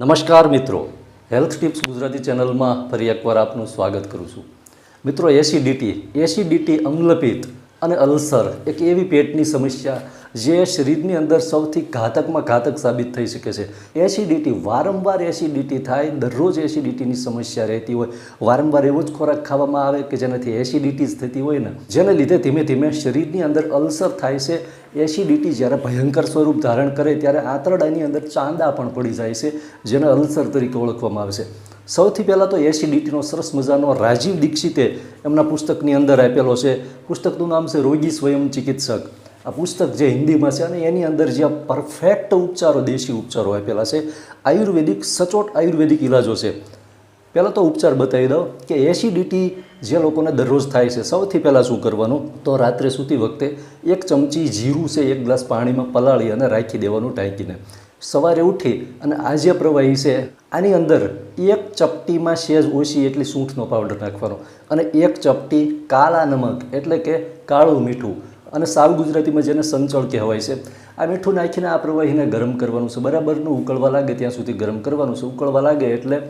નમસ્કાર મિત્રો. Health tips Gujarati ચેનલમાં ફરી એકવાર આપનું સ્વાગત કરું છું. મિત્રો, એસિડિટી એસિડિટી અમ્લપિત્ત અને અલ્સર એક એવી પેટની સમસ્યા જે શરીરની અંદર સૌથી ઘાતકમાં ઘાતક સાબિત થઈ શકે છે. એસિડિટી વારંવાર એસિડિટી થાય, દરરોજ એસિડિટીની સમસ્યા રહેતી હોય. વારંવાર એવો જ ખોરાક ખાવામાં આવે કે જેનાથી એસિડિટી જ થતી હોય ને, જેને લીધે ધીમે ધીમે શરીરની અંદર અલ્સર થાય છે. એસિડિટી જ્યારે ભયંકર સ્વરૂપ ધારણ કરે ત્યારે આંતરડાની અંદર ચાંદા પણ પડી જાય છે, જેને અલ્સર તરીકે ઓળખવામાં આવે છે. સૌથી પહેલાં તો એસિડિટીનો સરસ મજાનો રાજીવ દીક્ષિતે એમના પુસ્તકની અંદર આપેલો છે. પુસ્તકનું નામ છે રોગી સ્વયં ચિકિત્સક. આ પુસ્તક જે હિન્દીમાં છે અને એની અંદર જે પરફેક્ટ ઉપચારો, દેશી ઉપચારો આપેલા છે, આયુર્વેદિક, સચોટ આયુર્વેદિક ઇલાજો છે. પહેલાં તો ઉપચાર બતાવી દઉં કે એસિડિટી જે લોકોને દરરોજ થાય છે, સૌથી પહેલાં શું કરવાનું? તો રાત્રે સૂતી વખતે એક ચમચી જીરું છે, એક ગ્લાસ પાણીમાં પલાળી અને રાખી દેવાનું ટાંકીને સવારે ઉઠી અને આ જે પ્રવાહી છે, આની અંદર એક ચપટીમાં સેજ ઓછી એટલી સૂંઠનો પાવડર નાખવાનો અને એક ચપટી કાળા નમક એટલે કે કાળું મીઠું અને સાવ ગુજરાતીમાં જેને સંચળ કહેવાય છે. આ મીઠું નાખીને આ પ્રવાહીને ગરમ કરવાનું છે. બરાબરનું ઉકળવા લાગે ત્યાં સુધી ગરમ કરવાનું છે. ઉકળવા લાગે એટલે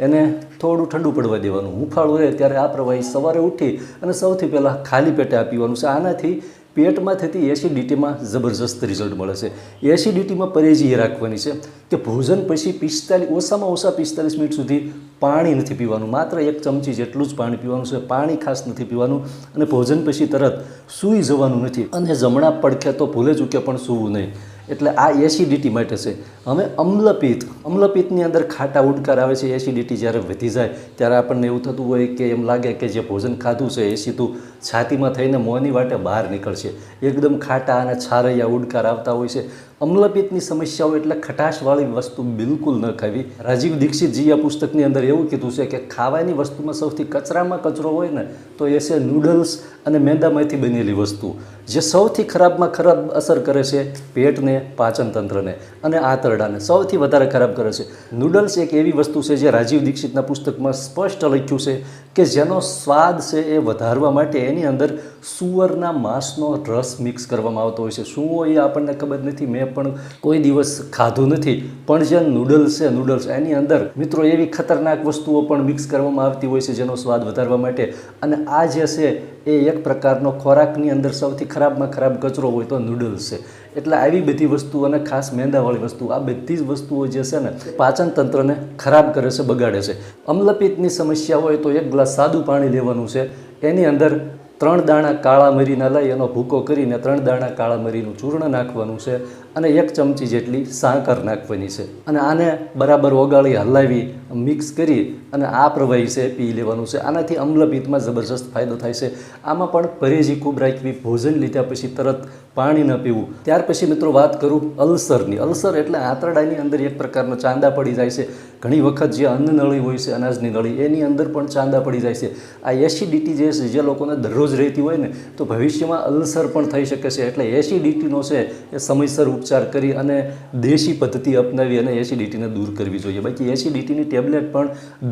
એને થોડું ઠંડુ પડવા દેવાનું. હુંફાળું રહે ત્યારે આ પ્રવાહી સવારે ઉઠી અને સૌથી પહેલાં ખાલી પેટે આ પીવાનું છે. આનાથી પેટમાં થતી એસિડિટીમાં જબરજસ્ત રિઝલ્ટ મળે છે. એસિડિટીમાં પરેજી એ રાખવાની છે કે ભોજન પછી પિસ્તાલીસ ઓછામાં ઓછા પિસ્તાલીસ મિનિટ સુધી પાણી નથી પીવાનું. માત્ર એક ચમચી જેટલું જ પાણી પીવાનું છે. પાણી ખાસ નથી પીવાનું અને ભોજન પછી તરત સૂઈ જવાનું નથી. અને જમણા પડખે તો ભૂલે ચૂકે પણ સૂવું નહીં. એટલે આ એસિડિટી માટે છે. હવે અમ્લપિત્ત, અમ્લપિત્તની અંદર ખાટા ઉડકાર આવે છે એસિડિટી જ્યારે વધી જાય, ત્યારે આપણને એવું થતું હોય કે એમ લાગે કે જે ભોજન ખાધું છે એ સીધું છાતીમાં થઈને મોંની વાટે બહાર નીકળશે. એકદમ ખાટા અને છારૈયા ઉડકાર આવતા હોય છે. અમ્લપિત્તની સમસ્યાઓ એટલે ખટાશવાળી વસ્તુ બિલકુલ ન ખાવી. રાજીવ દીક્ષિતજી આ પુસ્તકની અંદર એવું કીધું છે કે ખાવાની વસ્તુમાં સૌથી કચરામાં કચરો હોય ને, તો એ છે નૂડલ્સ અને મેંદામાંથી બનેલી વસ્તુ. જે સૌથી ખરાબમાં ખરાબ અસર કરે છે પેટને, પાચનતંત્રને અને આંતરડાને. સૌથી વધારે ખરાબ કરે છે. નૂડલ્સ એક એવી વસ્તુ છે જે રાજીવ દીક્ષિતના પુસ્તકમાં સ્પષ્ટ લખ્યું છે કે જેનો સ્વાદ છે એ વધારવા માટે એની અંદર સુવરના માંસનો રસ મિક્સ કરવામાં આવતો હોય છે. શું હોય એ આપણને ખબર નથી. મેં પણ કોઈ દિવસ ખાધું નથી. પણ જે નૂડલ્સ છે નૂડલ્સ એની અંદર મિત્રો એવી ખતરનાક વસ્તુઓ પણ મિક્સ કરવામાં આવતી હોય છે જેનો સ્વાદ વધારવા માટે. અને આ જે છે એ એક પ્રકારનો ખોરાકની અંદર સૌથી ખરાબમાં ખરાબ કચરો હોય તો નૂડલ્સ છે. એટલે આવી બધી વસ્તુઓ અને ખાસ મેંદાવાળી વસ્તુ, આ બધી જ વસ્તુઓ જે છે ને પાચન તંત્રને ખરાબ કરે છે, બગાડે છે. અમ્લપિત્તની સમસ્યા હોય તો એક ગ્લાસ સાદું પાણી લેવાનું છે. એની અંદર ત્રણ દાણા કાળા મરીના લઈ એનો ભૂકો કરીને ત્રણ દાણા કાળા મરીનું ચૂર્ણ નાખવાનું છે. અને એક ચમચી જેટલી સાકર નાખવાની છે. અને આને બરાબર ઓગાળી, હલાવી, મિક્સ કરી અને આ પ્રવાહી છે, પી લેવાનું છે. આનાથી અમ્લપિત્તમાં જબરજસ્ત ફાયદો થાય છે. આમાં પણ પરેજી ખૂબ રાખવી, ભોજન લીધા પછી તરત પાણી ન પીવું. ત્યાર પછી મિત્રો વાત કરું અલ્સરની. અલ્સર એટલે આંતરડાની અંદર એક પ્રકારનો ચાંદા પડી જાય છે. ઘણી વખત જે અન્ન નળી હોય છે, અનાજની નળી, એની અંદર પણ ચાંદા પડી જાય છે. આ એસિડિટી જે છે, જે લોકોને દરરોજ રહેતી હોય ને, તો ભવિષ્યમાં અલ્સર પણ થઈ શકે છે. એટલે એસિડિટીનો છે, એ સમયસર ઉપચાર કરી અને દેશી પદ્ધતિ અપનાવી અને એસિડિટીને દૂર કરવી જોઈએ. બાકી એસિડિટીની ટેબ્લેટ પણ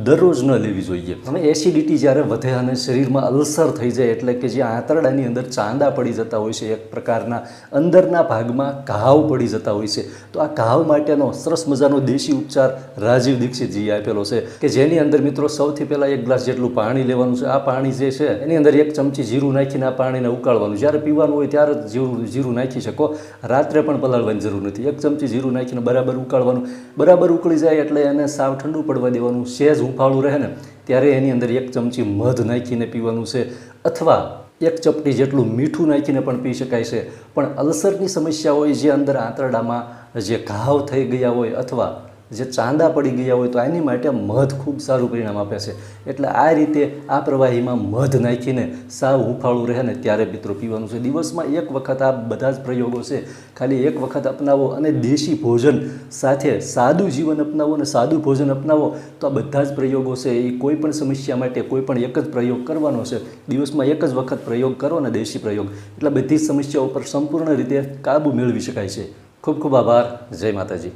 દરરોજ ન લેવી જોઈએ. અને એસિડિટી જ્યારે વધે અને શરીરમાં અલ્સર થઈ જાય એટલે કે જે આંતરડાની અંદર ચાંદા પડી જતા હોય છે, એક પ્રકારના અંદરના ભાગમાં ઘાવ પડી જતા હોય છે, તો આ ઘાવ માટેનો સરસ મજાનો દેશી ઉપચાર રાજીવ દીક્ષિતજીએ આપેલો છે કે જેની અંદર મિત્રો સૌથી પહેલાં એક ગ્લાસ જેટલું પાણી લેવાનું છે. આ પાણી જે છે એની અંદર એક ચમચી જીરું નાખીને આ પાણીને ઉકાળવાનું. જ્યારે પીવાનું હોય ત્યારે જીરું જીરું નાખી શકો. રાત્રે પણ પલાળવાની જરૂર નથી. એક ચમચી જીરું નાખીને બરાબર ઉકાળવાનું. બરાબર ઉકળી જાય એટલે એને સાવ ઠંડુ પડવા દેવાનું. સહેજ હુંફાળું રહે ને, ત્યારે એની અંદર એક ચમચી મધ નાખીને પીવાનું છે. અથવા એક ચપટી જેટલું મીઠું નાખીને પણ પી શકાય છે. પણ અલ્સરની સમસ્યા હોય જે અંદર આંતરડામાં જે ઘાવ થઈ ગયા હોય અથવા જે ચાંદા પડી ગયા હોય તો એની માટે મધ ખૂબ સારું પરિણામ આપે છે. એટલે આ રીતે આ પ્રવાહીમાં મધ નાખીને સાવ હુંફાળું રહે ને ત્યારે મિત્રો પીવાનું છે. દિવસમાં એક વખત આ બધા જ પ્રયોગો છે. ખાલી એક વખત અપનાવો અને દેશી ભોજન સાથે સાદું જીવન અપનાવો અને સાદું ભોજન અપનાવો તો આ બધા જ પ્રયોગો છે. એ કોઈ પણ સમસ્યા માટે કોઈ પણ એક જ પ્રયોગ કરવાનો છે. દિવસમાં એક જ વખત પ્રયોગ કરો ને દેશી પ્રયોગ. એટલે બધી જ સમસ્યાઓ પર સંપૂર્ણ રીતે કાબૂ મેળવી શકાય છે. ખૂબ ખૂબ આભાર. જય માતાજી.